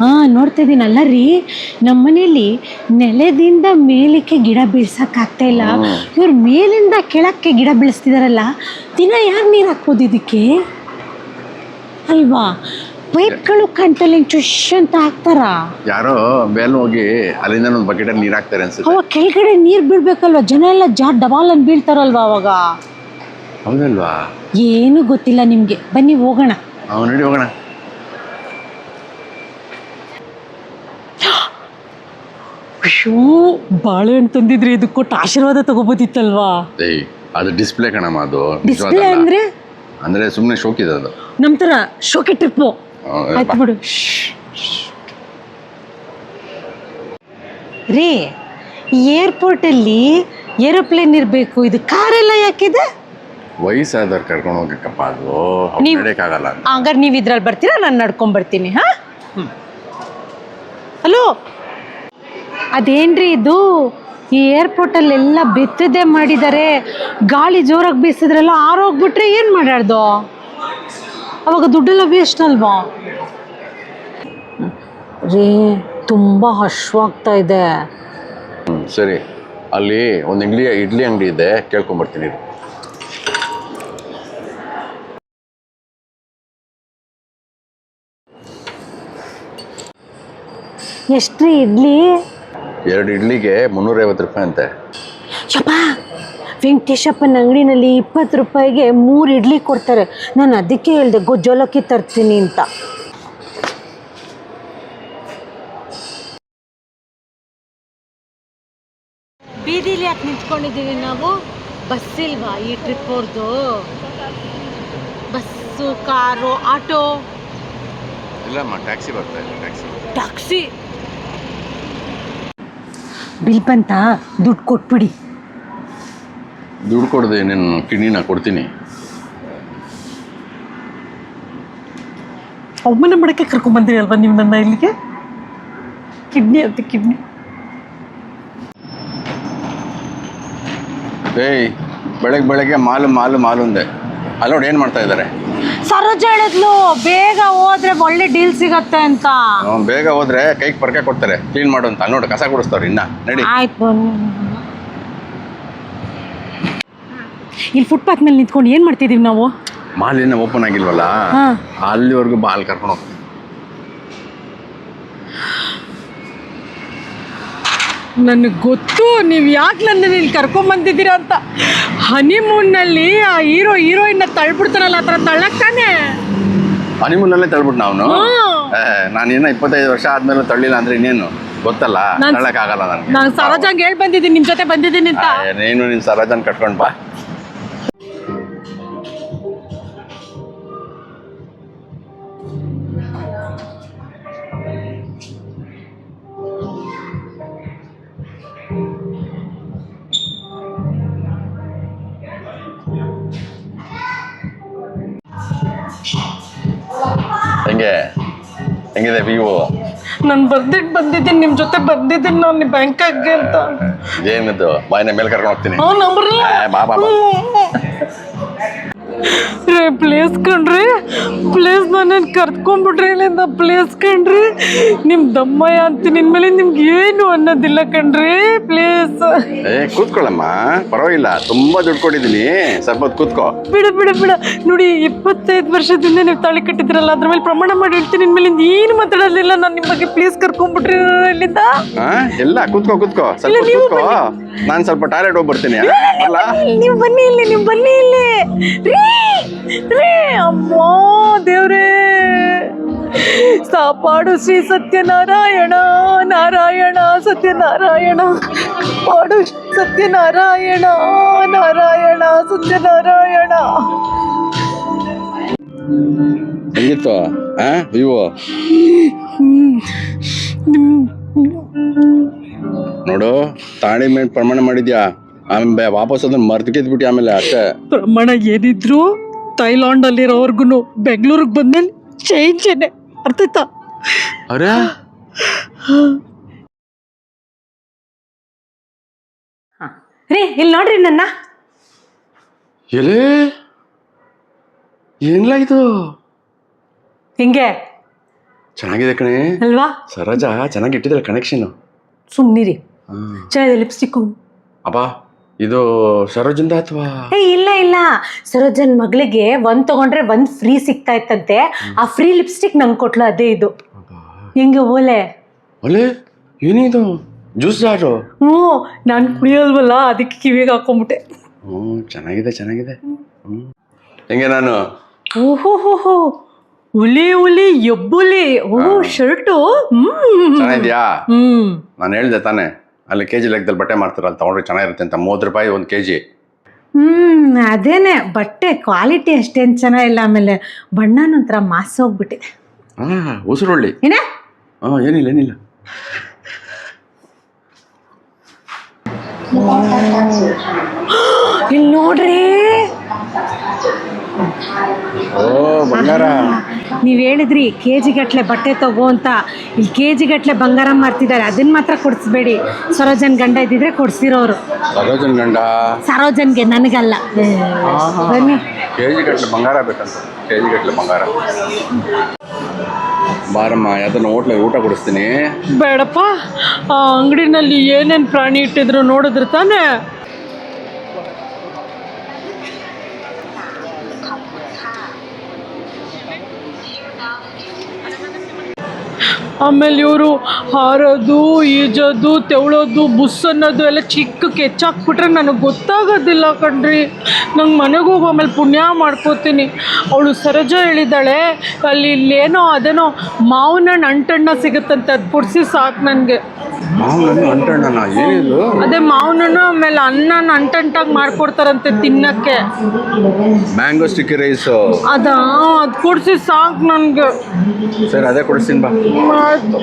ಹಾ ನೋಡ್ತಾ ಇದೀನಿ ಅಲ್ಲ ರೀ ನಮ್ಮ ಮನೇಲಿ ನೆಲದಿಂದ ಮೇಲಕ್ಕೆ ಗಿಡ ಬೀಳ್ಸಕ್ ಆಗ್ತಾ ಇಲ್ಲ ಇವ್ರು ಮೇಲಿಂದ ಕೆಳಕ್ಕೆ ಗಿಡ ಬೆಳೆಸ್ತಿದಾರಲ್ಲ ದಿನ ಯಾರ್ ನೀರು ಹಾಕ್ಬೋದು ಇದಕ್ಕೆ? ಅಲ್ವಾ? ಪೈಪ್ಗಳು ಕಂಟಲ್ಲಿ ಚುಶ್ ಅಂತ ಹಾಕ್ತಾರ? ಯಾರೋ ಮೇಲೆ ಹೋಗಿ ಅಲ್ಲಿಂದ ಒಂದು ಬಕೆಟ್ ನೀರು ಹಾಕ್ತಾರೆ ಅನ್ಸುತ್ತೆ. ಅವಾಗ ಕೆಳಗಡೆ ನೀರು ಬೀಳ್ಬೇಕಲ್ವಾ? ಜನ ಎಲ್ಲ ಜಾ ಡಬಾಲ್ ಅಂತ ಬೀಳ್ತಾರಲ್ವಾ ಅವಾಗ? ಹೌದಲ್ವಾ? ಏನು ಗೊತ್ತಿಲ್ಲ ನಿಮ್ಗೆ. ಬನ್ನಿ ಹೋಗೋಣ. ಹೋಗೋಣ. ಅಯ್ಯೋ ಬಾಳೆಹಣ್ಣು ತಂದಿದ್ರಿ ಇದು ಕೊಟ್ಟು ಆಶೀರ್ವಾದ ತಗೋಬೋದಿತ್ತಲ್ವಾ? ಏಯ್ ಅದು ಡಿಸ್ಪ್ಲೇ ಕಣಮ್ಮ ಅದು. ಡಿಸ್ಪ್ಲೇ ನಿಜವಾದಲ್ಲ. ಅಂದ್ರೆ? ಅಂದ್ರೆ ಸುಮ್ಮನೆ ಶೋಕಿದೆ ಅದು. ನಮ್ಮ ತರ ಶೋಕೆ ಟ್ರಿಪ್ ಆಯ್ತು. ಬಿಡು. ರೀ ಏರ್ಪೋರ್ಟಲ್ಲಿ ಏರೋಪ್ಲೇನ್ ಇರಬೇಕು. ಇದು ಕಾರೆಲ್ಲ ಯಾಕಿದೆ? ವಯಸ್ಸಾದವ್ರು ಕರ್ಕೊಂಡು ಹೋಗಕ್ಕಪ್ಪ ಅದು. ನೀವ್- ನಡೆಯಕ್ಕಾಗಲ್ಲ ಹಂಗಾರೆ ನೀವು ಇದ್ರಲ್ಲಿ ಬರ್ತೀರಾ? ನಾನು ನಡ್ಕೊಂಡ್ ಬರ್ತೀನಿ ಹಾ ಹಲೋ ಅದೇನ್ರಿ ಇದು? ಈ ಏರ್ಪೋರ್ಟಲ್ಲಿ ಎಲ್ಲ ಬೆತ್ತದೇ ಮಾಡಿದ್ದಾರೆ ಗಾಳಿ ಜೋರಾಗಿ ಬೀಸಿದ್ರೆಲ್ಲ ಆರೋಗ್ಬಿಟ್ರೆ ಏನು ಮಾಡ್ಯಾರ್ದು? ಅವಾಗ ದುಡ್ಡೆಲ್ಲ ವೇಸ್ಟ್ ಅಲ್ವಾ? ರೀ ತುಂಬ ಹಶ್ವಾಗ್ತಾ ಇದೆ. ಸರಿ. ಅಲ್ಲಿ ಒಂದು ಇಂಗ್ಲಿ ಇಡ್ಲಿ ಅಂಗಡಿ ಇದೆ. ಕೇಳ್ಕೊಂಬರ್ತೀನಿ. ಎಷ್ಟ್ರಿ ಇಡ್ಲಿ? ಎರಡು ಇಡ್ಲಿಗೆ ಮುನ್ನೂರೈವತ್ತು ರೂಪಾಯಿ ಅಂತೆ. ಯಪ್ಪ ವೆಂಕಟೇಶಪ್ಪನ ಅಂಗಡಿನಲ್ಲಿ ಇಪ್ಪತ್ತು ರೂಪಾಯಿಗೆ ಮೂರು ಇಡ್ಲಿ ಕೊಡ್ತಾರೆ. ನಾನು ಅದಕ್ಕೆ ಹೇಳಿದೆ ಗೊಜ್ಜೋಲಕ್ಕಿ ತರ್ತೀನಿ ಅಂತ. ಬೀದಿಲಿ ಯಾಕೆ ನಿಂತ್ಕೊಂಡಿದ್ದೀವಿ ನಾವು? ಬಸ್ ಇಲ್ವಾ ಈ ಟ್ರಿಪ್ ಅವ್ರದ್ದು ಬಸ್ಸು ಕಾರು ಆಟೋ? ಇಲ್ಲಮ್ಮ ಟ್ಯಾಕ್ಸಿ ಬರ್ತಾ ಟ್ಯಾಕ್ಸಿ. ಟ್ಯಾಕ್ಸಿ? ಬಿಲ್ ಬಂತ ದುಡ್ಡು ಕೊಟ್ಬಿಡಿ. ದುಡ್ಡು ಕೊಡದೆ ನೀನು ಕಿಡ್ನಿನ ಕೊಡ್ತೀನಿ. ಅವಮಾನ ಮಾಡಕ್ಕೆ ಕರ್ಕೊಂಬಂದಿರಿ ಅಲ್ವಾ ನೀವು ನನ್ನ ಇಲ್ಲಿಗೆ? ಕಿಡ್ನಿ ಅಂತ ಕಿಡ್ನಿ. ಏಯ್ ಬೆಳಗ್ಗೆ ಬೆಳಗ್ಗೆ ಮಾಲು ಮಾಲು ಮಾಲು ಅಂದೆ. ಅಲ್ಲಿ ನೋಡಿ ಏನು ಮಾಡ್ತಾ ಇದ್ದಾರೆ ಸರೋಜ ಹೇಳಿದ್ಲು ಬೇಗ ಹೋದ್ರೆ ಒಳ್ಳೆ ಡೀಲ್ ಸಿಗತ್ತೆ ಅಂತ. ಅವ್ನು ಬೇಗ ಹೋದ್ರೆ ಕೈಗೆ ಪರ್ಕೆ ಕೊಡ್ತಾರೆ ಕ್ಲೀನ್ ಮಾಡು ಅಂತ. ನೋಡು ಕಸ ಕೊಡಿಸ್ತಾರೆ ಇನ್ನ. ನಡಿ. ಆಯ್ತು. ಇಲ್ಲಿ ಫುಟ್ಪಾತ್ ಮೇಲೆ ನಿಂತ್ಕೊಂಡು ಏನು ಮಾಡ್ತಿದೀವಿ ನಾವು? ಮಾಲಿನ ಓಪನ್ ಆಗಿಲ್ವಲ್ಲ? ಹಾ. ಅಲ್ಲಿವರೆಗೂ ಬಾಲ್ ಕರ್ಕೊಂಡು ಹೋಗ್ತೀನಿ ನನಗೆ ಗೊತ್ತು ನೀವು ಯಾಕೆ ನನ್ನ ಇಲ್ಲಿ ಕರ್ಕೊಂಬಂದಿದ್ದೀರಾ ಅಂತ. ಹನಿಮೂನ್ನಲ್ಲಿ ಆ ಹೀರೋ ಹೀರೋಯಿನ್ನ ತಳ್ಬಿಡ್ತಾರಲ್ಲ ಆ ಥರ ತಳ್ಳಕ್ಕಾನೆ ಹನಿಮೂನಲ್ಲೇ ತಳ್ಬಿಟ್ಟು ನಾವು. ನಾನು ಇನ್ನೂ ಇಪ್ಪತ್ತೈದು ವರ್ಷ ಆದ್ಮೇಲೆ ತಳ್ಳಿಲ್ಲ ಅಂದ್ರೆ ಇನ್ನೇನು? ಗೊತ್ತಲ್ಲ? ತಳ್ಳಕ್ಕಾಗಲ್ಲ ನನಗೆ. ನಾನು ಸರೋಜಂಗೆ ಹೇಳಿ ಬಂದಿದ್ದೀನಿ ನಿಮ್ಮ ಜೊತೆ ಬಂದಿದ್ದೀನಿ ಅಂತ. ನೀನು ನಿನ್ನ ಸರೋಜನ್ ಕಟ್ಕೊಂಡು ಬಾ. ಹೆಂಗಿದೆ ವಿವೋ ನಾನು ಬರ್ದಿಟ್ಟು ಬಂದಿದ್ದೀನಿ ನಿಮ್ಮ ಜೊತೆ ಬಂದಿದ್ದೀನಿ ನಾನು ಬ್ಯಾಂಕಾಗೆ ಅಂತ. ಏನಿದು? ಬಾಯಿನ ಮೇಲೆ ಕರ್ಕೊಂಡು ಹೋಗ್ತೀನಿ. ಆ, ಬಾ ಬಾ ಬಾ. ರೇ ಪ್ಲೇಸ್ ಕಣ್ರಿ ಪ್ಲೇಸ್ ನಾನು ಕರ್ತ್ಕೊಂಡ್ಬಿಟ್ರಿ ಇಲ್ಲಿಂದ ಪ್ಲೇಸ್ ಕಣ್ರಿ? ನಿಮ್ಮ ದಮ್ಮಯ್ಯ ನಿನ್ ಮೇಲೆ ನಿಮ್ಗೆ ಏನು ಅನ್ನೋದಿಲ್ಲ ಕಣ್ರಿ ಪ್ಲೇಸ್ ಏ ಕೂತ್ಕೊಳ್ಳಮ್ಮ. ಪರವಾಗಿಲ್ಲ ತುಂಬಾ ದುಡ್ಡು ಕೊಟ್ಟಿದ್ದೀನಿ. ಸ್ವಲ್ಪ ಹೊತ್ತು ಕೂತ್ಕೋ. ಬಿಡ ಬಿಡ ಬಿಡ. ನೋಡಿ ಇಪ್ಪತ್ತೈದು ವರ್ಷದಿಂದ ನೀವು ತಾಳಿ ಕಟ್ಟಿದ್ರಲ್ಲ ಅದ್ರ ಮೇಲೆ ಪ್ರಮಾಣ ಮಾಡಿ ಹೇಳ್ತೀನಿ ಮೇಲಿಂದ ಏನು ಮಾತಾಡೋದಿಲ್ಲ. ನಾನು ನಿಮ್ಮ ಬಗ್ಗೆ ಪ್ಲೇಸ್ ಕರ್ಕೊಂಡ್ಬಿಟ್ರಿ ಇಲ್ಲಿಂದ? ಹಾ ಎಲ್ಲ ಕೂತ್ಕೋ ಕೂತ್ಕೋ. ಸ್ವಲ್ಪ ನೀವು ಕೂತ್ಕೋ. ನಾನು ಸ್ವಲ್ಪ ಟಾಯ್ಲೆಟ್ ಹೋಗಿ ಬರ್ತೀನಿ. ಅಲ್ಲ ನೀವು ಬನ್ನಿ ಇಲ್ಲಿ ನೀವು ಬನ್ನಿ ಇಲ್ಲಿ. ರೀ ರೀ ಅಮ್ಮ ದೇವ್ರೇ. ಸಾಪಾಡು ಶ್ರೀ ಸತ್ಯನಾರಾಯಣ ನಾರಾಯಣ ಸತ್ಯನಾರಾಯಣ. ಪಾಡು ಸತ್ಯನಾರಾಯಣ ನಾರಾಯಣ ಸತ್ಯನಾರಾಯಣ. ಹೆಂಗಿತ್ತು? ಹಾ ವಿವೋ? ನೋಡು ತಾಳಿ ಮೇಲೆ ಪ್ರಮಾಣ ಮಾಡಿದ್ಯಾ? ಆಮೇಲೆ ವಾಪಸ್ ಅದನ್ನ ಮರ್ತಿಕಿದ್ಬಿಟ್ಟು ಆಮೇಲೆ ಅಷ್ಟೇ? ಪ್ರಮಾಣ ಏನಿದ್ರು ಥೈಲಾಂಡಲ್ಲಿರೋರ್ಗು ಬೆಂಗಳೂರಿಗೆ ಬಂದ್ಮೇಲೆ ಚೇಂಜ್ ಅರ್ಥ ಆಯ್ತಾ? ಅರೆ? ರೀ ಇಲ್ಲಿ ನೋಡ್ರಿ ನನ್ನ. ಎಲೆ ಏನಿಲ್ಲ ಇದು? ಹಿಂಗೆ. ಚೆನ್ನಾಗಿದೆ ಕಣೆ. ಅಲ್ವಾ? ಸರೋಜ ಚೆನ್ನಾಗಿ ಇಟ್ಟಿದ್ದಾರೆ ಕನೆಕ್ಷನ್ ಸುಮ್ಮನಿರಿ ಚೆನ್ನಾಗಿದೆ ಲಿಪ್ಸ್ಟಿಕ್ಕು. ಅಬ್ಬಾ ಇದು ಸರೋಜಿಂದ ಅಥವಾ? ಏ ಇಲ್ಲ ಇಲ್ಲ. ಸರೋಜನ್ ಮಗಳಿಗೆ ಒಂದ್ ತಗೊಂಡ್ರೆ ಒಂದ್ ಫ್ರೀ ಸಿಗ್ತಾ ಇತ್ತಂತೆ. ಆ ಫ್ರೀ ಲಿಪ್ಸ್ಟಿಕ್ ನಂಗೆ ಕೊಟ್ಲು ಅದೇ ಇದು. ಹೆಂಗೆ ಓಲೆ. ಓಲೆ ಏನಿದು ಜ್ಯೂಸ್ ಜಾರು ಹ್ಞೂ ನಾನು ಕುಡಿಯೋಲ್ವಲ್ಲ ಅದಕ್ಕೆ ಕಿವಿಗೆ ಹಾಕೊಂಬಿಟ್ಟೆ. ಹ್ಞೂ ಚೆನ್ನಾಗಿದೆ ಚೆನ್ನಾಗಿದೆ. ಹ್ಞೂ. ಹೆಂಗೆ ನಾನು? ಓಹೋ ಹೋ ಹೋ. ಹುಲಿ ಹುಲಿ ಎಬ್ಬುಲಿ. ಓ ಶರ್ಟು. ಹ್ಮ್. ಚೆನ್ನಾಗಿದ್ಯಾ? ಹ್ಮ್. ನಾನು ಹೇಳ್ದೆ ತಾನೆ. ಅಲ್ಲಿ ಕೆ ಜಿ ಲೆಕ್ಕದಲ್ಲಿ ಬಟ್ಟೆ ಮಾಡ್ತಾರೆ ಅಲ್ಲಿ ತೊಗೊಂಡ್ರೆ ಚೆನ್ನಾಗಿರುತ್ತೆ ಅಂತ. ಮೂವತ್ತು ರೂಪಾಯಿ ಒಂದು ಕೆ ಜಿ ಹ್ಮ್ ಅದೇನೆ. ಬಟ್ಟೆ ಕ್ವಾಲಿಟಿ ಅಷ್ಟೇನ್ ಚೆನ್ನಾಗಿಲ್ಲ ಆಮೇಲೆ ಬಣ್ಣನೂ ಒಂಥರ ಮಾಸ್ ಹೋಗ್ಬಿಟ್ಟಿದೆ. ಹಾಂ ಉಸಿರುಳ್ಳಿ. ಏನೇ? ಹಾಂ ಏನಿಲ್ಲ ಏನಿಲ್ಲ. ಇಲ್ಲಿ ನೋಡ್ರಿ. ಓ ಬಂಗಾರ. ನೀವ್ ಹೇಳಿದ್ರಿ ಕೆ ಜಿ ಗಟ್ಲೆ ಬಟ್ಟೆ ತಗೋ ಅಂತ. ಇಲ್ಲಿ ಕೆ ಜಿ ಗಟ್ಲೆ ಬಂಗಾರ ಮಾರ್ತಿದ್ದಾರೆ ಅದನ್ನ ಮಾತ್ರ ಕೊಡಿಸ್ಬೇಡಿ. ಸರೋಜನ್ ಗಂಡ ಇದ್ದಿದ್ರೆ ಕೊಡಿಸಿರೋರು. ಸರೋಜನ್ ಗಂಡ? ಸರೋಜನ್ಗೆ ನನಗಲ್ಲ. ಬನ್ನಿ. ಕೆ ಜಿಗಟ್ಟಲೆ ಬಂಗಾರ ಬೇಕಂತ. ಕೆ ಜಿಗಟ್ಟಲೆ ಬಂಗಾರ. ಬಾರಮ್ಮ ಯಾವ್ದನ್ನ ಊಟ ಕೊಡಿಸ್ತೀನಿ. ಬೇಡಪ್ಪ. ಆ ಅಂಗಡಿನಲ್ಲಿ ಏನೇನು ಪ್ರಾಣಿ ಇಟ್ಟಿದ್ರು ನೋಡಿದ್ರು ತಾನೇ ಆಮೇಲೆ ಇವರು ಹಾರೋದು, ಈಜೋದು, ತೆವಳೋದು ಬುಸ್ ಅನ್ನೋದು ಎಲ್ಲ ಚಿಕ್ಕ ಕೆಚ್ಚಾಕ್ಬಿಟ್ರೆ ನನಗೆ ಗೊತ್ತಾಗೋದಿಲ್ಲ ಕಣ್ರಿ. ನಂಗೆ ಮನೆಗೆ ಹೋಗಿ ಆಮೇಲೆ ಪುಣ್ಯ ಮಾಡ್ಕೋತೀನಿ. ಅವಳು ಸರೋಜ ಹೇಳಿದ್ದಾಳೆ, ಅಲ್ಲಿ ಇಲ್ಲೇನೋ ಅದೇನೋ ಮಾವನ ಅಂಟಣ್ಣ ಸಿಗುತ್ತಂತೆ, ಅದು ಕೊಡಿಸಿ ಸಾಕು ನನಗೆ. ಮಾವನನ್ನು ಏನಿದು ಅದೇ ಮಾವಿನ ಹಣ್ಣು ಆಮೇಲೆ ಅನ್ನನ ಅಂಟಂಟಾಗಿ ಮಾಡ್ಕೊಡ್ತಾರಂತೆ ತಿನ್ನಕ್ಕೆ. ಮ್ಯಾಂಗೋ ಸ್ಟಿಕ್ಕಿ ರೈಸ್ ಅದ ಅದು ಕೊಡ್ಸಿ ಸಾಕು ನನಗೆ. ಸರಿ ಅದೇ ಕೊಡಿಸ್ತೀನಿ ಬಾ. ಆಯ್ತು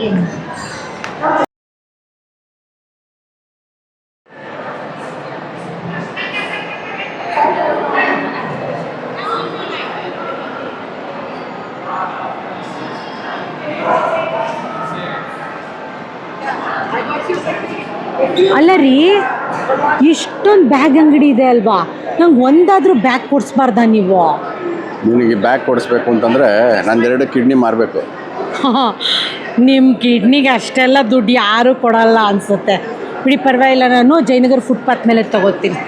ಅಲ್ಲ ರೀ ಬ್ಯಾಗ್ ಅಂಗಡಿ ಇದೆ ಅಲ್ವಾ? ನಂಗೆ ಒಂದಾದರೂ ಬ್ಯಾಗ್ ಕೊಡಿಸ್ಬಾರ್ದ ನೀವು? ನಿಮಗೆ ಬ್ಯಾಗ್ ಕೊಡಿಸ್ಬೇಕು ಅಂತಂದ್ರೆ ನಂದೆರಡು ಕಿಡ್ನಿ ಮಾರಬೇಕು. ನಿಮ್ಮ ಕಿಡ್ನಿಗೆ ಅಷ್ಟೆಲ್ಲ ದುಡ್ಡು ಯಾರೂ ಕೊಡಲ್ಲ ಅನ್ಸುತ್ತೆ. ಬಿಡಿ ಪರವಾಗಿಲ್ಲ ನಾನು ಜಯನಗರ ಫುಟ್ಪಾತ್ ಮೇಲೆ ತಗೋತೀನಿ.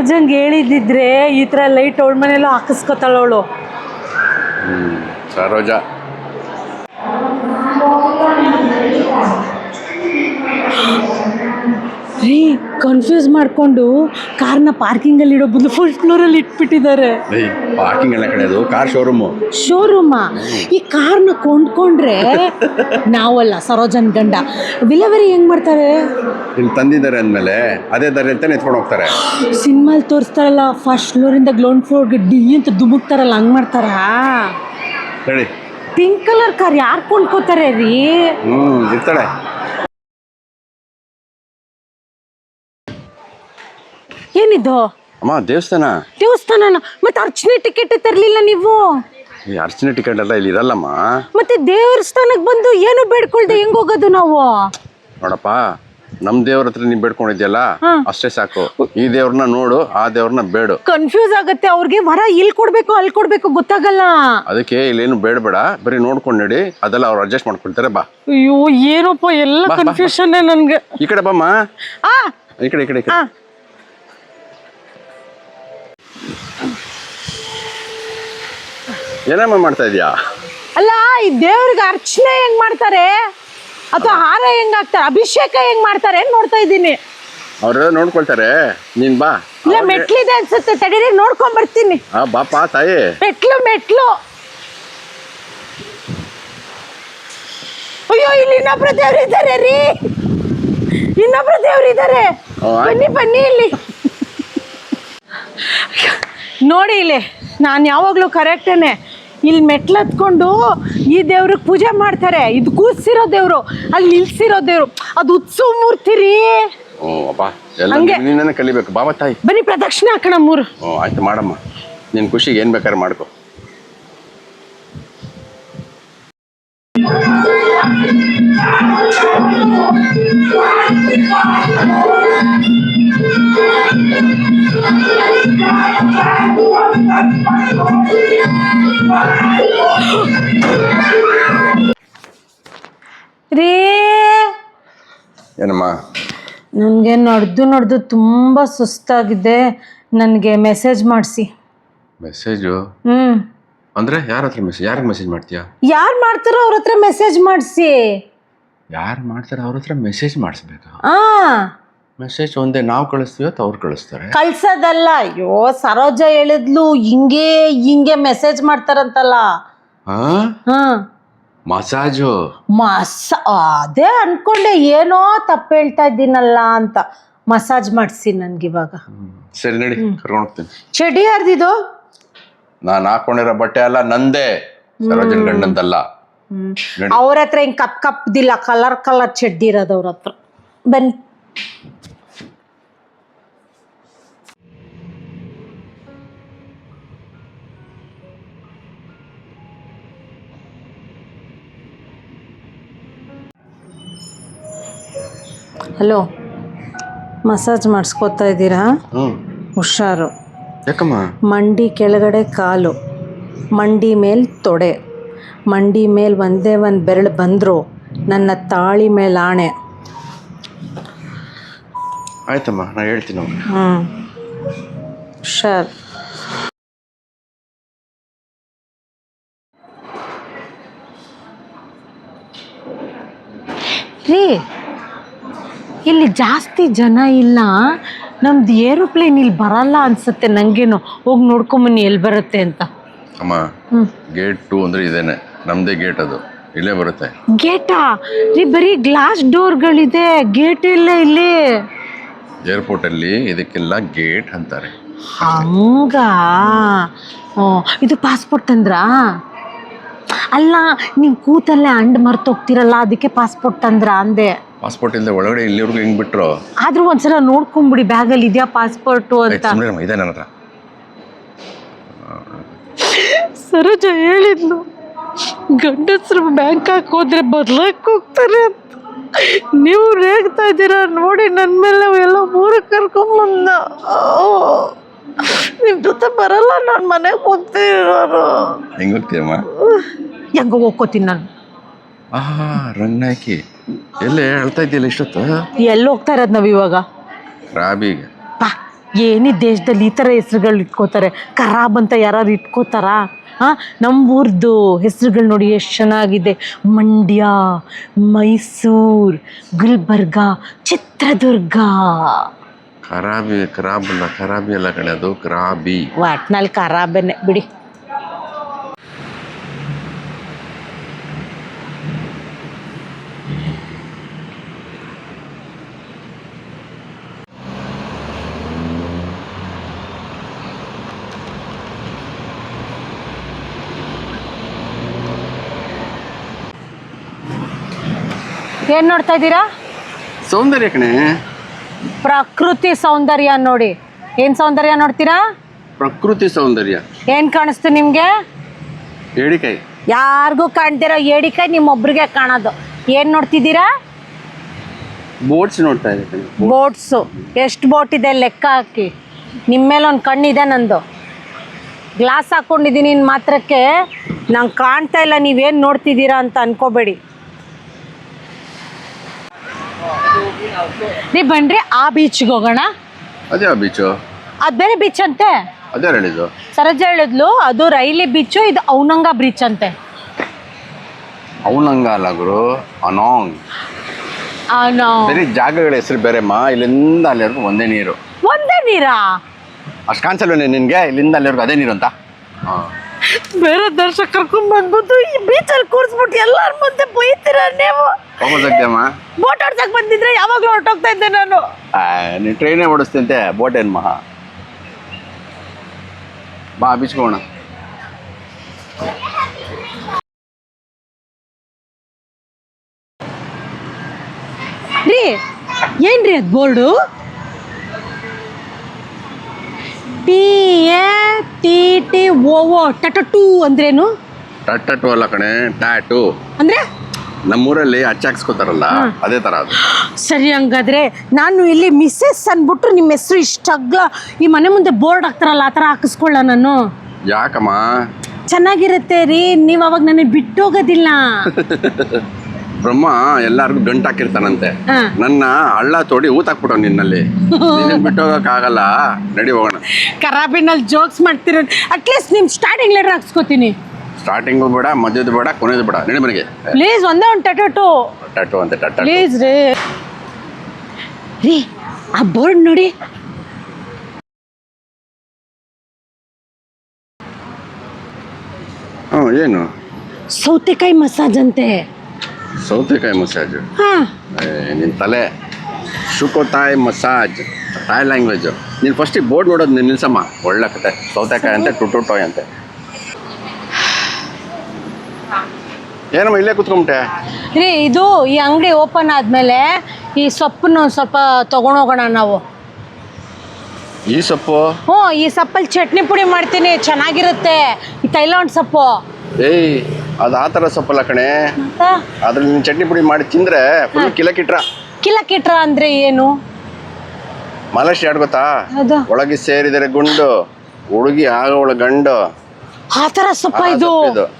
ಸರೋಜಂಗೆ ಹೇಳಿದ್ದಿದ್ರೆ ಈ ಥರ ಲೈಟ್ ಅವಳ ಮನೆಯಲ್ಲೂ ಹಾಕಿಸ್ಕೊತಾಳವಳು ಸರೋಜ. ರೀ ಕನ್ಫ್ಯೂಸ್ ಮಾಡಿಕೊಂಡು ಕಾರ್ನ ಪಾರ್ಕಿಂಗಲ್ಲಿ ಇಡೋ ಬದಲು ಫುಲ್ ಫ್ಲೋರಲ್ಲಿ ಇಟ್ಬಿಟ್ಟಿದ್ದಾರೆ. ಪಾರ್ಕಿಂಗ್ ಎಲ್ಲ ಕಡೆ ಅದು ಕಾರ್ ಶೋರೂಮು ಶೋರೂಮಾ ಈ ಕಾರ್ನ ಕೊಂಡ್ಕೊಂಡ್ರೆ ನಾವಲ್ಲ ಸರೋಜನ್ ಗಂಡ. ವಿಲವರಿ ಹೆಂಗ್ ಮಾಡ್ತಾರೆ? ಇಲ್ಲಿ ತಂದಿದ್ದಾರೆ ಅಂದಮೇಲೆ ಅದೇ ದಾರಿ ಅಂತ ಎತ್ಕೊಂಡು ಹೋಗ್ತಾರೆ. ಸಿನಿಮಾಲ್ ತೋರಿಸ್ತಾರಲ್ಲ ಫಸ್ಟ್ ಫ್ಲೋರಿಂದ ಗ್ರೌಂಡ್ ಫ್ಲೋರ್ಗೆ ಡಿ ಅಂತ ದುಮುಕ್ತಾರಲ್ಲ ಹಂಗ್ ಮಾಡ್ತಾರಾ? ಹೇಳಿ. ಪಿಂಕ್ ಕಲರ್ ಕಾರ್ ಯಾರು ಕೊಂಡ್ಕೋತಾರೆ ರೀ? ಹ್ಞೂ ಇರ್ತಾಳೆ. ಏನಿದು? ಅಮ್ಮ ದೇವಸ್ಥಾನ. ದೇವಸ್ಥಾನನ? ಮತ್ತೆ ಅರ್ಚನೆ ಟಿಕೆಟ್ ತರಲಿಲ್ಲ ನೀವು? ಈ ಅರ್ಚನೆ ಟಿಕೆಟ್ ಎಲ್ಲ ಇಲ್ಲಿ ಇರಲ್ಲಮ್ಮ. ಮತ್ತೆ ದೇವಸ್ಥಾನಕ್ಕೆ ಬಂದು ಏನು ಬೇಡ್ಕೊಳ್ದೆ ಹೆಂಗ್ ಹೋಗೋದು ನಾವು? ನೋಡಪ್ಪ ನಮ್ಮ ದೇವ್ರ ಹತ್ರ ನೀವ್ ಬೇಡ್ಕೊಂಡಿದ್ಯಲ್ಲ ಹಾ. ಅಷ್ಟೇ ಸಾಕು. ಈ ದೇವ್ರನ್ನ ನೋಡು ಆ ದೇವ್ರನ್ನ ಬೇಡು. ಕನ್ಫ್ಯೂಸ್ ಆಗತ್ತೆ ಅವ್ರಿಗೆ ವರ ಇಲ್ಲಿ ಕೊಡ್ಬೇಕು ಅಲ್ಲಿ ಕೊಡ್ಬೇಕು ಗೊತ್ತಾಗಲ್ಲ. ಅದಕ್ಕೆ ಇಲ್ಲೇನು ಬೇಡಬೇಡ ಬರೀ ನೋಡ್ಕೊಂಡು ನಡಿ ಅದೆಲ್ಲ ಅವ್ರು ಅಡ್ಜಸ್ಟ್ ಮಾಡ್ಕೊಳ್ತಾರೆ ಬಾ. ಅಯ್ಯೋ ಏನಪ್ಪ ಎಲ್ಲ ಬಾ, ಬಾ, ಬಾ. ಕನ್ಫ್ಯೂಷನ್ ನನ್ಗೆ. ಈ ಕಡೆ ಬಮ್ಮ. ಆ. ಈ ಕಡೆ ಈ ಕಡೆ ಈ ಕಡೆ. ಆ. ಏನಮ್ಮ ಮಾಡ್ತಾ ಇದೀಯಾ? ಅಲ್ಲ ಈ ದೇವ್ರಿಗೆ ಅರ್ಚನೆ ಹೆಂಗ್ ಮಾಡ್ತಾರೆ? ಅಥವಾ ಹಾರ ಹೆಂಗ್ ಹಾಕ್ತಾರೆ? ಅಭಿಷೇಕ ಹೆಂಗ್ ಮಾಡ್ತಾರೆ ಅಂತ ನೋಡ್ತಾ ಇದ್ದೀನಿ. ಅವರೆಲ್ಲ ನೋಡ್ಕೊಳ್ತಾರೆ. ನೀನ್ ಬಾ. ಇಲ್ಲ ಮೆಟ್ಲಿದೆ ಅನ್ಸುತ್ತೆ. ತಡೀರಿ ನೋಡ್ಕೊಂಡ್ ಬರ್ತೀನಿ. ಆ ಬಾಪ ತಾಯಿ. ಮೆಟ್ಲು ಮೆಟ್ಲು. ಅಯ್ಯೋ ಇಲ್ಲಿ ಇನ್ನೊಬ್ರು ದೇವ್ರು ಇದ್ದಾರೆ ರೀ. ಇನ್ನೊಬ್ರು ದೇವ್ರು ಇದ್ದಾರೆ. ಬನ್ನಿ ಬನ್ನಿ ಇಲ್ಲಿ. ನೋಡಿ ಇಲ್ಲಿ ನಾನು ಯಾವಾಗಲೂ ಕರೆಕ್ಟೇನೆ ಇಲ್ಲಿ ಮೆಟ್ಲು ಹತ್ಕೊಂಡು ಈ ದೇವ್ರಿಗೆ ಪೂಜೆ ಮಾಡ್ತಾರೆ. ಇದು ಕೂಸಿರೋ ದೇವ್ರು ಅಲ್ಲಿ ನಿಲ್ಸಿರೋ ದೇವ್ರು. ಅದು ಉತ್ಸವ ಮೂರ್ತಿ ರೀ. ಓ ಅಪ್ಪ ಎಲ್ಲ ಹಂಗೆ. ಕಲಿಬೇಕು. ಬಾಬಾ ತಾಯಿ. ಬನ್ನಿ ಪ್ರದಕ್ಷಿಣೆ ಹಾಕೋಣ ಮೂರು. ಓ ಆಯ್ತು ಮಾಡಮ್ಮ. ನಿನ್ ಖುಷಿಗೆ ಏನ್ ಬೇಕಾದ್ರೆ ಮಾಡ್ಕೊ. ರೀ. ಏನಮ್ಮ? ನನಗೆ ನಡೆದು ನಡೆದು ತುಂಬ ಸುಸ್ತಾಗಿದೆ. ನನಗೆ ಮೆಸೇಜ್ ಮಾಡಿಸಿ. ಮೆಸೇಜು ಹ್ಞೂ ಅಂದ್ರೆ ಯಾರ ಹತ್ರ ಮೆಸೇಜ್ ಯಾರಿಗೆ ಮೆಸೇಜ್ ಮಾಡ್ತೀಯಾ? ಯಾರು ಮಾಡ್ತಾರೋ ಅವ್ರ ಹತ್ರ ಮೆಸೇಜ್ ಮಾಡಿಸಿ. ಯಾರು ಮಾಡ್ತಾರೋ ಅವ್ರ ಹತ್ರ ಮೆಸೇಜ್ ಮಾಡಿಸ್ಬೇಕಾ? ಆ. ಮೆಸೇಜ್ ಒಂದೇ ನಾವು ಕಳಿಸ್ತೀವಿ ಅಥವಾ ಅವ್ರು ಕಳಿಸ್ತಾರೆ? ಕಳ್ಸೋದಲ್ಲ. ಅಯ್ಯೋ ಸರೋಜ ಹೇಳಿದ್ಲು ಹಿಂಗೆ ಹಿಂಗೆ ಮೆಸೇಜ್ ಮಾಡ್ತಾರಂತಲ್ಲ. ಹಾ? ಹಾಂ. ಮಸಾಜು? ಮಸ ಅದೇ ಅನ್ಕೊಂಡೆ ಏನೋ ತಪ್ಪು ಹೇಳ್ತಾ ಇದ್ದೀನಲ್ಲ ಅಂತ. ಮಸಾಜ್ ಮಾಡಿಸಿ ಇವಾಗ ಸರಿ ನಡಿ ಕರ್ಕೊಂಡು ಹೋಗ್ತೀನಿ. ಚಡಿ ಯಾರ್ದಿದು? ನಾನು ಹಾಕೊಂಡಿರೋ ಬಟ್ಟೆ ಅಲ್ಲ ನಂದೇ ಸರೋಜನ್ ಗಂಡಂದಲ್ಲ. ಅವ್ರ ಹತ್ರ ಹಿಂಗ್ ಕಪ್ ಕಪ್ದಿಲ್ಲ ಕಲರ್ ಕಲರ್ ಚಡ್ಡಿ ಇರೋದು ಅವ್ರ ಹತ್ರ. ಬನ್ನಿ. ಹಲೋ. ಮಸಾಜ್ ಮಾಡಿಸ್ಕೊತಾ ಇದ್ದೀರಾ? ಹುಷಾರು. ಯಾಕಮ್ಮ? ಮಂಡಿ ಕೆಳಗಡೆ ಕಾಲು ಮಂಡಿ ಮೇಲೆ ತೊಡೆ. ಮಂಡಿ ಮೇಲೆ ಒಂದೇ ಒಂದು ಬೆರಳು ಬಂದರು ನನ್ನ ತಾಳಿ ಮೇಲೆ ಆಣೆ. ಆಯ್ತಮ್ಮ ನಾ ಹೇಳ್ತೀನಿ ಹ್ಞೂ ಹುಷಾರ್ ರೀ ಇಲ್ಲಿ ಜಾಸ್ತಿ ಜನ ಇಲ್ಲ. ನಮ್ದು ಏರೋಪ್ಲೇನ್ ಇಲ್ಲಿ ಬರಲ್ಲ ಅನ್ಸುತ್ತೆ ನಂಗೇನು. ಹೋಗಿ ನೋಡ್ಕೊಂಬನ್ನಿ ಎಲ್ಲಿ ಬರುತ್ತೆ ಅಂತ. ಅಮ್ಮ ಗೇಟ್ ಟೂ ಅಂದ್ರೆ ಇದೇನೆ. ನಮ್ದೇ ಗೇಟ್ ಅದು. ಇಲ್ಲೇ ಬರುತ್ತೆ. ಗೇಟಾ? ರೀ ಬರೀ ಗ್ಲಾಸ್ ಡೋರ್ಗಳಿದೆ. ಗೇಟ್ ಇಲ್ಲ ಇಲ್ಲಿ. ಏರ್ಪೋರ್ಟ್ ಅಲ್ಲಿ ಇದಕ್ಕೆಲ್ಲ ಗೇಟ್ ಅಂತಾರೆ. ಹಂಗ? ಓ ಇದು ಪಾಸ್ಪೋರ್ಟ್ ತಂದ್ರಾ ಅಲ್ಲ ನೀವು ಕೂತಲ್ಲೇ ಅಂಡ್ ಮರ್ತೋಗ್ತಿರಲ್ಲ ಅದಕ್ಕೆ ಪಾಸ್ಪೋರ್ಟ್ ತಂದ್ರ ಅಂದೆ. ಪಾಸ್ಪೋರ್ಟ್ ಇಲ್ಲದೆ ಒಳಗಡೆ ಇಲ್ಲಿವರೆಗೂ ಹೆಂಗ್ ಬಿಟ್ರು? ಆದ್ರೂ ಒಂದ್ಸಲ ನೋಡ್ಕೊಂಬಿಡಿ ಬ್ಯಾಗಲ್ಲಿ ಇದೆಯಾ ಪಾಸ್ಪೋರ್ಟ್ ಅಂತ. ಸುಮ್ಮನೆ ಇದೆ ನನ್ನ ಹತ್ರ. ಸರೋಜ ಹೇಳಿದ್ಲು ಗಂಡಸ್ರು ಬ್ಯಾಂಕಾಕ್ ಹೋದ್ರೆ ಬರ್ಲಕ್ ಹೋಗ್ತಾರೆ ಅಂತ. ನೀವು ರೇಗ್ತಾ ಇದ್ದೀರಾ ನೋಡಿ ನನ್ನ ಮೇಲೆ ಎಲ್ಲ ಮೂರು ಕರ್ಕೊಂಬಂದ ನಿಮ್ಮ ಜೊತೆ ಬರಲ್ಲ ನಾನು ಮನೆಗೆ ಹೋಗ್ತಿರೋರು ಹೆಂಗ ಹೋಗ್ತೀಯಮ್ಮ? ಹೆಂಗ ಹೋಗ್ಕೋತೀನಿ ನಾನು. ಆಹಾ ರನ್ನಕ್ಕೆ ಎಲ್ಲೇ ಹೇಳ್ತಾ ಇದ್ದೀಯಲ್ಲ ಇಷ್ಟೊತ್ತು? ಎಲ್ಲಿ ಹೋಗ್ತಾ ಇರೋದು ನಾವು ಇವಾಗ? ರಾಬಿಗೆ ಪಾ ಏನಿ ದೇಶದಲ್ಲಿ ಈ ಥರ ಹೆಸ್ರುಗಳು ಇಟ್ಕೋತಾರೆ. ಖರಾಬ್ ಅಂತ ಯಾರು ಇಟ್ಕೋತಾರಾ? ಹಾಂ ನಮ್ಮ ಊರ್ದು ಹೆಸ್ರುಗಳು ನೋಡಿ ಎಷ್ಟು ಚೆನ್ನಾಗಿದೆ. ಮಂಡ್ಯ ಮೈಸೂರು ಗುಲ್ಬರ್ಗ ಚಿತ್ರದುರ್ಗ. ಖರಾಬಿ ಖರಾಬಲ್ಲ ಅಲ್ಲ ಖರಾಬಿ ಅಲ್ಲ ಕಣೆ ಅದು ಕ್ರಾಬಿ. ಒಟ್ನಲ್ಲಿ ಖರಾಬೇನೆ ಬಿಡಿ. ಏನ್ ನೋಡ್ತಾ ಇದ್ದೀರಾ? ಸೌಂದರ್ಯ ಕಣೆ. ಪ್ರಕೃತಿ ಸೌಂದರ್ಯ ನೋಡಿ. ಏನ್ ಸೌಂದರ್ಯ ನೋಡ್ತೀರಾ? ಪ್ರಕೃತಿ ಸೌಂದರ್ಯ. ಏನ್ ಕಾಣಿಸ್ತು ನಿಮ್ಗೆ? ಏಡಿಕಾಯಿ. ಯಾರಿಗೂ ಕಾಣ್ತಿರೋ ಏಡಿಕಾಯಿ ನಿಮ್ಮೊಬ್ರಿಗೆ ಕಾಣೋದು. ಏನ್ ನೋಡ್ತಿದ್ದೀರಾ? ಬೋಟ್ಸ್ ನೋಡ್ತಾ ಇದೆ ಕಣೆ ಬೋಟ್ಸು ಎಷ್ಟು ಬೋಟ್ ಇದೆ ಲೆಕ್ಕ ಹಾಕಿ. ನಿಮ್ಮ ಮೇಲೆ ಒಂದು ಕಣ್ಣಿದೆ ನಂದು. ಗ್ಲಾಸ್ ಹಾಕ್ಕೊಂಡಿದ್ದೀನಿ ಮಾತ್ರಕ್ಕೆ. ನಂಗೆ ಕಾಣ್ತಾ ಇಲ್ಲ ನೀವೇನು ನೋಡ್ತಿದ್ದೀರಾ ಅಂತ ಅನ್ಕೋಬೇಡಿ. ನೀ ಬಂದ್ರೆ ಆ ಬೀಚ್ಗೆ ಹೋಗೋಣ. ಅದೇ ಆ ಬೀಚು ಅದು ಬೇರೆ ಬೀಚ್ ಅಂತೆ? ಅದೇ ಹೇಳಿದ್ದು ಸರೋಜ ಹೇಳಿದ್ಲು ಅದು ರೈಲಿ ಬೀಚು ಇದು ಔನಂಗ ಬೀಚ್ ಅಂತೆ. ಔನಂಗ ಅಲ್ಲ ಗುರು ಅನಾಂಗ್. ಆ, ನಾವು ಸರಿ ಜಾಗಗಳ ಹೆಸರು ಬೇರೆಮ್ಮ ಇಲ್ಲಿಂದ ಅಲ್ಲಿವರೆಗೂ ಒಂದೇ ನೀರು. ಒಂದೇ ನೀರಾ? ಅಷ್ಟು ಕಾಣಿಸಲ್ವೇನೆ ನಿನ್ಗೆ? ಇಲ್ಲಿಂದ ಅಲ್ಲಿವರೆಗೂ ಅದೇ ನೀರು ಅಂತ? ಹಾಂ. ಬೇರೆ ದರ್ಶಕ ಕರ್ಕೊಂಡ್ ಬಂದ್ಬಿಟ್ಟು ಈ ಬೀಚಲ್ಲಿ ಕೂರಿಸ್ಬಿಟ್ಟು ಎಲ್ಲಾರ ಮುಂದೆ ಬೈತೀರ ನೀವು? ಬೋಟ್ ಆಡ್ಸಕ್ ಬಂದಿದ್ರೆ ಯಾವಾಗ್ಲೂ ಹೊರಟೋಗ್ತಾ ಇದ್ದೆ ನಾನು. ನೀನು ಟ್ರೈನೇ ಓಡಿಸ್ತಿಂತೆ ಬೋಟ್ ಏನು ಮಹಾ? ಬಾ ರೀ ಏನ್ರಿ ಅದು board? T A T T O O tattoo ಅಂದ್ರೇನು? ಟಟ್ಟು ಅಲ್ಲ ಕಣೆ ಟ್ಯಾಟು ಅಂದ್ರೆ? ನಮ್ಮೂರಲ್ಲಿ ಹಚ್ಚಾಕ್ಸ್ಕೊತಾರಲ್ಲ ಅದೇ ತರ ಅದು. ಸರಿ ಹಂಗಾದ್ರೆ ನಾನು ಇಲ್ಲಿ ಮಿಸ್ಸೆಸ್ ಅನ್ಬಿಟ್ರು ನಿಮ್ಮ ಹೆಸರು ಇಷ್ಟಾಗ್ಲ ಈ ಮನೆ ಮುಂದೆ ಬೋರ್ಡ್ ಹಾಕ್ತಾರಲ್ಲ ಆ ಥರ ಹಾಕಿಸ್ಕೊಳ್ಳ ನಾನು. ಯಾಕಮ್ಮ? ಚೆನ್ನಾಗಿರುತ್ತೆ ರೀ ನೀವು ಅವಾಗ ನನಗೆ ಬಿಟ್ಟೋಗೋದಿಲ್ಲ. ಬ್ರಹ್ಮ ಎಲ್ಲಾರ್ಗು ಗಂಟು ಹಾಕಿರ್ತಾನಂತೆ. ನನ್ನ ಹಳ್ಳ ತೋಡಿ ಊತಾಕ್ಬಿಟ್ಟು ನಿನ್ನಲ್ಲಿ. ಬಿಟ್ಟು ಬಿಟ್ಟೋಗಕ್ಕಾಗಲ್ಲ ನಡಿ ಹೋಗೋಣ. ಕರಾಬಿನಲ್ಲಿ ಜೋಕ್ಸ್ ಮಾಡ್ತಿರ ಅಟ್ಲೀಸ್ಟ್ ನಿಮ್ ಸ್ಟಾರ್ಟಿಂಗ್ ಲೆಟರ್ ಹಾಕ್ಸ್ಕೊತೀನಿ. ಸ್ಟಾರ್ಟಿಂಗು ಬೇಡ ಮಧ್ಯದ ಬೇಡ ಕೊನೆದು ಬೇಡ. ನಡಿ ಮನೆಗೆ. ಪ್ಲೀಸ್ ಒಂದೇ ಒಂದು ಟಟೋಟು. ಟಟೋ ಅಂತ ಟಟ ಪ್ಲೀಸ್ ರೀ. ರೀ ಆ ಬೋರ್ಡ್ ನೋಡಿ. ಹ್ಞೂ ಏನು? ಸೌತೆಕಾಯಿ ಮಸಾಜ್ ಅಂತೆ. ಸೌತೆಕಾಯಿ ಮಸಾಜ್. ನಿನ್ನ ತಲೆ. ಶುಕೋತಾಯ್ ಮಸಾಜ್ ಥಾಯ್ ಲ್ಯಾಂಗ್ವೇಜು ನೀನು ಫಸ್ಟಿಗೆ ಬೋರ್ಡ್ ನೋಡೋದು ನೀನು ನಿಲ್ಸಮ್ಮ. ಒಳ್ಳೆ ಕತೆ. ಸೌತೆಕಾಯಿ ಅಂತೆ ಟು ಟಾಯ್ ಅಂತೆ. ಏನಮ್ಮ ಇಲ್ಲೇ ಕುತ್ಕೊಂಬಿಟ್ಟೆ? ರೀ ಇದು ಈ ಅಂಗಡಿ ಓಪನ್ ಆದಮೇಲೆ ಈ ಸೊಪ್ಪನ್ನು ಒಂದ್ ಸ್ವಲ್ಪ ತಗೊಂಡೋಗೋಣ ನಾವು. ಈ ಸೊಪ್ಪು? ಹ್ಞೂ ಈ ಸೊಪ್ಪಲ್ಲಿ ಚಟ್ನಿ ಪುಡಿ ಮಾಡ್ತೀನಿ. ಚೆನ್ನಾಗಿರುತ್ತೆ. ಈ ತೈಲಾಂಡ್ ಸೊಪ್ಪು. ಏಯ್ ಅದು ಆ ಥರ ಸೊಪ್ಪಲ್ಲ ಕಣೆ. ಅದ್ರಲ್ಲಿ ನೀನು ಚಟ್ನಿ ಪುಡಿ ಮಾಡಿ ತಿಂದ್ರೆ ಫುಲ್ ಕಿಲಕಿಟ್ರ. ಕಿಲಕಿಟ್ರ ಅಂದ್ರೆ ಏನು? ಮಲಶಿ ಯಾಡ್ ಗೊತ್ತಾ? ಅದು ಒಳಗೆ ಸೇರಿದರೆ ಗುಂಡು ಹುಡುಗಿ ಆಗ ಒಳ ಗಂಡು. ಆ ಥರ ಸೊಪ್ಪ ಇದು.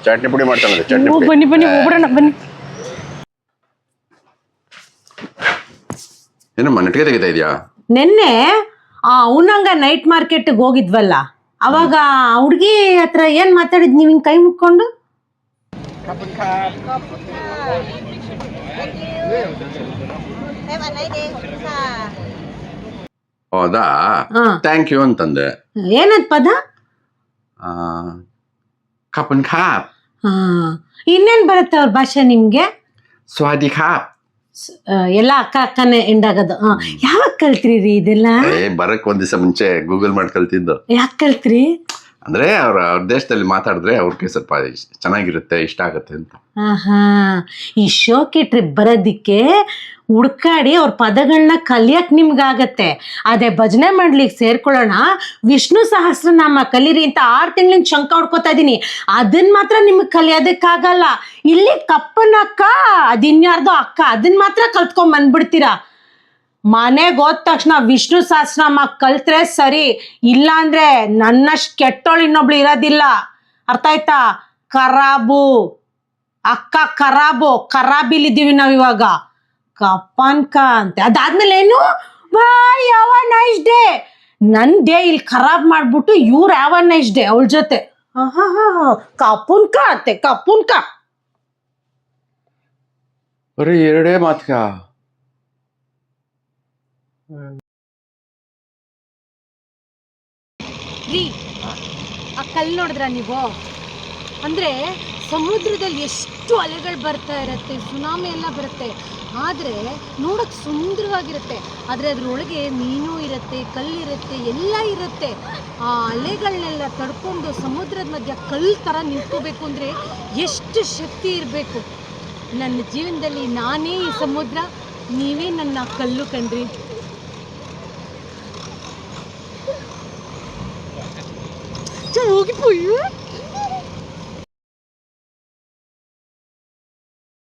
ಚಟ್ನಿ ಪುಡಿ ಮಾಡ್ತಾನೆ ಚಟ್ನಿ ಓ, ಪುಡಿ. ಬನ್ನಿ ಬನ್ನಿ ಹೋಗ್ಬಿಡೋಣ ಬನ್ನಿ. ಏನಮ್ಮ ನೆಟ್ಗೆ ತೆಗಿತಾ ಇದೆಯಾ? ನಿನ್ನೆ ಆ ಅವನಂಗ ನೈಟ್ ಮಾರ್ಕೆಟ್ಗೆ ಹೋಗಿದ್ವಲ್ಲ ಅವಾಗ ಹುಡುಗಿ ಹತ್ರ ಏನ್ ಮಾತಾಡಿದ್ ನೀವು ಹಿಂಗ್ ಕೈ ಮುಕ್ಕೊಂಡು ಹೌದಾ ಹಾ. ಥ್ಯಾಂಕ್ ಯು ಅಂತಂದೆ ಏನದ್ ಪದ? ಕಪನ್ ಖಾಪ್ ಹಾ ಇನ್ನೇನು ಬರುತ್ತೆ ಅವ್ರ ಭಾಷೆ ನಿಮಗೆ? ಸ್ವಾದಿ ಖಾಪ್ ಎಲ್ಲ ಅಕ್ಕ ಅಕ್ಕನೇ ಎಂಡ್ ಆಗೋದು. ಯಾವಾಗ ಕಲ್ತ್ರಿ ರೀ ಇದೆಲ್ಲ? ಏ ಬರಕ್ ಒಂದ್ ದಿವಸ ಮುಂಚೆ ಗೂಗಲ್ ಮಾಡಿ ಕಲ್ತಿದ್ದು ಯಾಕೆ ಕಲ್ತ್ರಿ? ಅಂದ್ರೆ ಅವ್ರ ಅವ್ರ ದೇಶದಲ್ಲಿ ಮಾತಾಡಿದ್ರೆ ಅವ್ರಿಗೆ ಸ್ವಲ್ಪ ಚೆನ್ನಾಗಿರುತ್ತೆ, ಇಷ್ಟ ಆಗುತ್ತೆ ಅಂತ. ಆಹಾ. ಈ ಶೋಕಿ ಟ್ರಿಪ್ ಬರೋದಿಕ್ಕೆ ಹುಡ್ಕಾಡಿ ಅವ್ರ ಪದಗಳನ್ನ ಕಲಿಯಕ್ ನಿಮ್ಗಾಗತ್ತೆ. ಅದೇ ಭಜನೆ ಮಾಡ್ಲಿಕ್ಕೆ ಸೇರ್ಕೊಳ್ಳೋಣ. ವಿಷ್ಣು ಸಹಸ್ರನಾಮ ಕಲೀರಿ ಅಂತ ಆರು ತಿಂಗಳಿಂದ ಶಂಕ ಹೊಡ್ಕೋತಾ ಇದೀನಿ. ಅದನ್ನ ಮಾತ್ರ ನಿಮಗೆ ಕಲಿಯೋದಕ್ಕಾಗಲ್ಲ. ಇಲ್ಲಿ ಕಪ್ಪನ ಅಕ್ಕ, ಅದಿನ್ಯಾರ್ದೋ ಅಕ್ಕ ಅದನ್ನ ಮಾತ್ರ ಕಲ್ತ್ಕೊಂಡ್ ಬಂದ್ಬಿಡ್ತೀರಾ? ಮನೆಗೆ ಹೋದ ತಕ್ಷಣ ವಿಷ್ಣು ಸಹಸ್ರನಾಮ ಕಲ್ತ್ರೆ ಸರಿ ಇಲ್ಲ ಅಂದ್ರೆ ನನ್ನಷ್ಟು ಕೆಟ್ಟೋಳು ಇನ್ನೊಬ್ಳು ಇರೋದಿಲ್ಲ. ಅರ್ಥ ಆಯ್ತಾ? ಖರಾಬು ಅಕ್ಕ ಖರಾಬು ಖರಾಬಿಲಿದ್ದೀವಿ ನಾವು ಇವಾಗ ಕಪ್ಪನ್ಕ ಅಂತ. ಅದಾದ್ಮೇಲೆ ಏನು? ಬಾಯ್ ಯಾವ ನೈಸ್ ಡೇ ನನ್ ಡೇ ಇಲ್ಲಿ ಖರಾಬ್ ಮಾಡ್ಬಿಟ್ಟು ಇವ್ರು ಯಾವ ನೈಸ್ ಡೇ ಅವಳ ಜೊತೆ. ಕಪ್ಪುನ್ಕ ಅಂತೆ ಕಪ್ಪುನ್ಕ ಬರೀ ಎರಡೇ ಮಾತ್ಕ ಆ ಕಲ್ ನೋಡಿದ್ರ ನೀವು? ಅಂದ್ರೆ ಸಮುದ್ರದಲ್ಲಿ ಎಷ್ಟು ಅಲೆಗಳು ಬರ್ತಾ ಇರತ್ತೆ, ಸುನಾಮಿ ಎಲ್ಲ ಬರುತ್ತೆ. ಆದರೆ ನೋಡಕ್ ಸುಂದರವಾಗಿರುತ್ತೆ. ಆದರೆ ಅದರೊಳಗೆ ಮೀನು ಇರುತ್ತೆ ಕಲ್ಲಿರುತ್ತೆ ಎಲ್ಲ ಇರುತ್ತೆ. ಆ ಅಲೆಗಳನ್ನೆಲ್ಲ ತಡ್ಕೊಂಡು ಸಮುದ್ರದ ಮಧ್ಯ ಕಲ್ಲು ತರ ನಿಂತ್ಕೋಬೇಕು ಅಂದ್ರೆ ಎಷ್ಟು ಶಕ್ತಿ ಇರಬೇಕು. ನನ್ನ ಜೀವನದಲ್ಲಿ ನಾನೇ ಈ ಸಮುದ್ರ, ನೀವೇ ನನ್ನ ಕಲ್ಲು ಕಣ್ರಿ. 저 여기 보여?